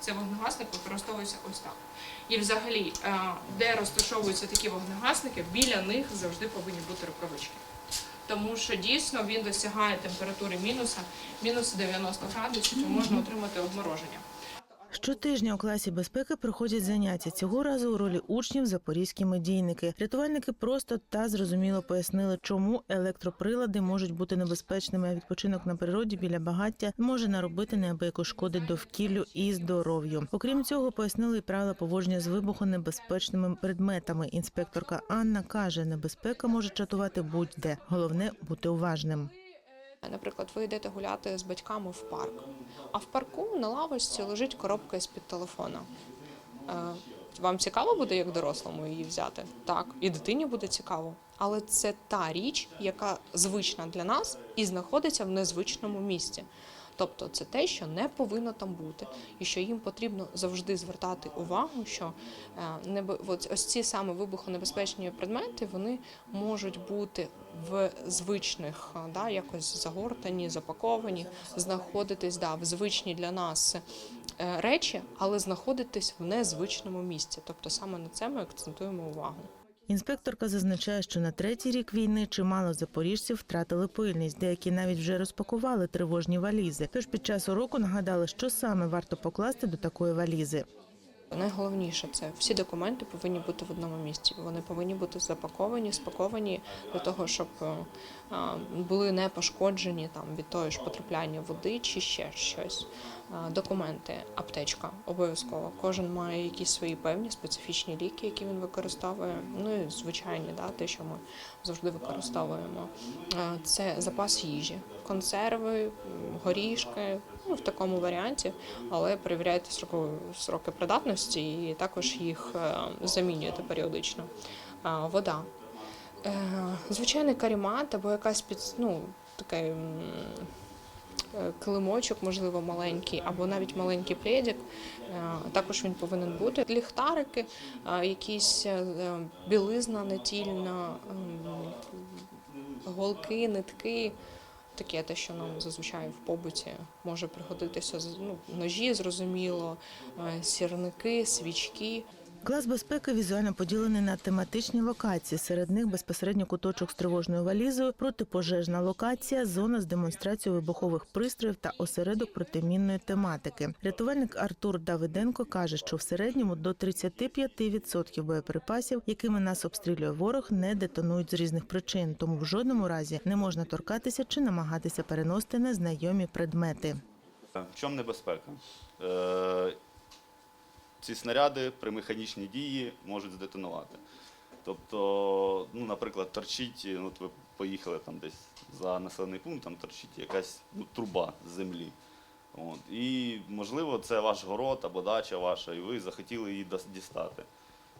Це вогнегасник використовується ось так. І взагалі, е, де розташовуються такі вогнегасники, біля них завжди повинні бути рукавички. Тому що дійсно він досягає температури мінуса, мінус 90 градусів, і можна отримати обмороження. Щотижня у класі безпеки проходять заняття. Цього разу у ролі учнів запорізькі медійники. Рятувальники просто та зрозуміло пояснили, чому електроприлади можуть бути небезпечними, а відпочинок на природі біля багаття може наробити неабияку шкоди довкіллю і здоров'ю. Окрім цього, пояснили і правила поводження з вибухонебезпечними предметами. Інспекторка Анна каже, небезпека може чатувати будь-де. Головне бути уважним. Наприклад, ви йдете гуляти з батьками в парк, а в парку на лавочці лежить коробка з-під телефона. Е, Вам цікаво буде як дорослому її взяти? Так, і дитині буде цікаво. Але це та річ, яка звична для нас і знаходиться в незвичному місці. Тобто це те, що не повинно там бути, і що їм потрібно завжди звертати увагу, що е, от ось ці саме вибухонебезпечні предмети вони можуть бути в звичних, е, да, якось загортані, запаковані, знаходитись да, в звичні для нас е, речі, але знаходитись в незвичному місці. Тобто саме на це ми акцентуємо увагу. Інспекторка зазначає, що на третій рік війни чимало запоріжців втратили пильність. Деякі навіть вже розпакували тривожні валізи. Тож під час уроку нагадали, що саме варто покласти до такої валізи. Найголовніше це всі документи повинні бути в одному місці. Вони повинні бути запаковані, спаковані для того, щоб е, були не пошкоджені там від того ж потрапляння води чи ще щось. Документи, аптечка обов'язково. Кожен має якісь свої певні специфічні ліки, які він використовує. Ну і звичайні, да, те, що ми завжди використовуємо. Це запас їжі, консерви, горішки, ну в такому варіанті, але перевіряйте строкові сроки придатності і також їх е, замінюєте періодично. Вода. Е, Звичайний карімат або якась під, ну, такий м, е, килимочок, можливо, маленький, або навіть маленький пледик. Е, Також він повинен бути. Ліхтарики, е, якісь е, білизна нетільна, ем, голки, нитки. Таке те, що нам зазвичай в побуті може пригодитися ну, ножі, зрозуміло, е, сірники, свічки. Клас безпеки візуально поділений на тематичні локації. Серед них безпосередньо куточок з тривожною валізою, протипожежна локація, зона з демонстрацією вибухових пристроїв та осередок протимінної тематики. Рятувальник Артур Давиденко каже, що в середньому до 35% боєприпасів, якими нас обстрілює ворог, не детонують з різних причин, тому в жодному разі не можна торкатися чи намагатися переносити незнайомі предмети. В чому небезпека? Е, ці снаряди при механічній дії можуть здетонувати. Тобто, ну, наприклад, торчить, ну, от ви поїхали там десь за населений пункт, там торчить якась ну, труба з землі. От. І, можливо, це ваш город або дача ваша, і ви захотіли її дістати.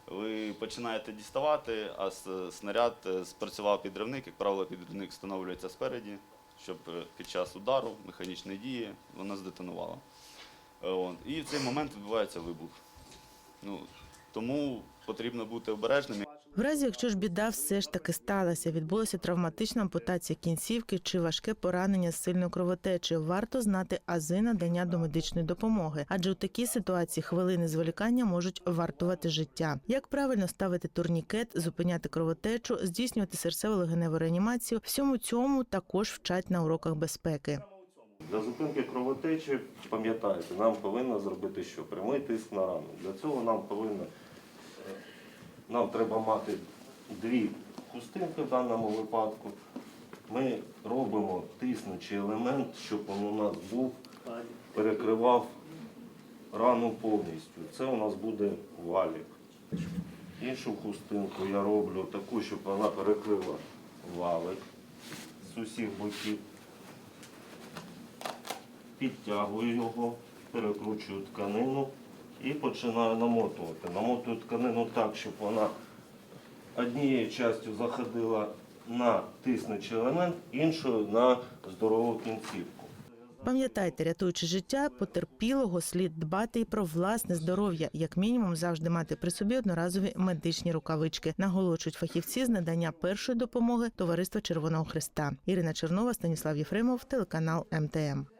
Ви починаєте діставати, а снаряд е, спрацював підривник. Як правило, підривник встановлюється спереді, щоб е, під час удару, механічної дії, вона здетонувала. Е, От. І в цей момент відбувається вибух. Ну, тому потрібно бути обережними. В разі, якщо ж біда все ж таки сталася, відбулася травматична ампутація кінцівки чи важке поранення з сильною кровотечею, варто знати ази надання домедичної допомоги, адже у такій ситуації хвилини зволікання можуть вартувати життя. Як правильно ставити турнікет, зупиняти кровотечу, здійснювати серцево-легеневу реанімацію, всьому цьому також вчать на уроках безпеки. Для зупинки кровотечі, пам'ятайте, нам повинно зробити що? Прямий тиск на рану. Для цього нам повинно, е, нам треба мати дві хустинки в даному випадку. Ми робимо тиснучий елемент, щоб він у нас був, перекривав рану повністю. Це у нас буде валік. Іншу хустинку я роблю таку, щоб вона перекрила валик з усіх боків підтягую його, перекручую тканину і починаю намотувати. Намотую тканину так, щоб вона однією частю заходила на тиснучий елемент, іншою на здорову кінцівку. Пам'ятайте, рятуючи життя потерпілого, слід дбати і про власне здоров'я, як мінімум завжди мати при собі одноразові медичні рукавички. Наголошують фахівці з надання першої допомоги Товариства Червоного Христа. Ірина Чернова, Станіслав Єфремов, телеканал МТМ.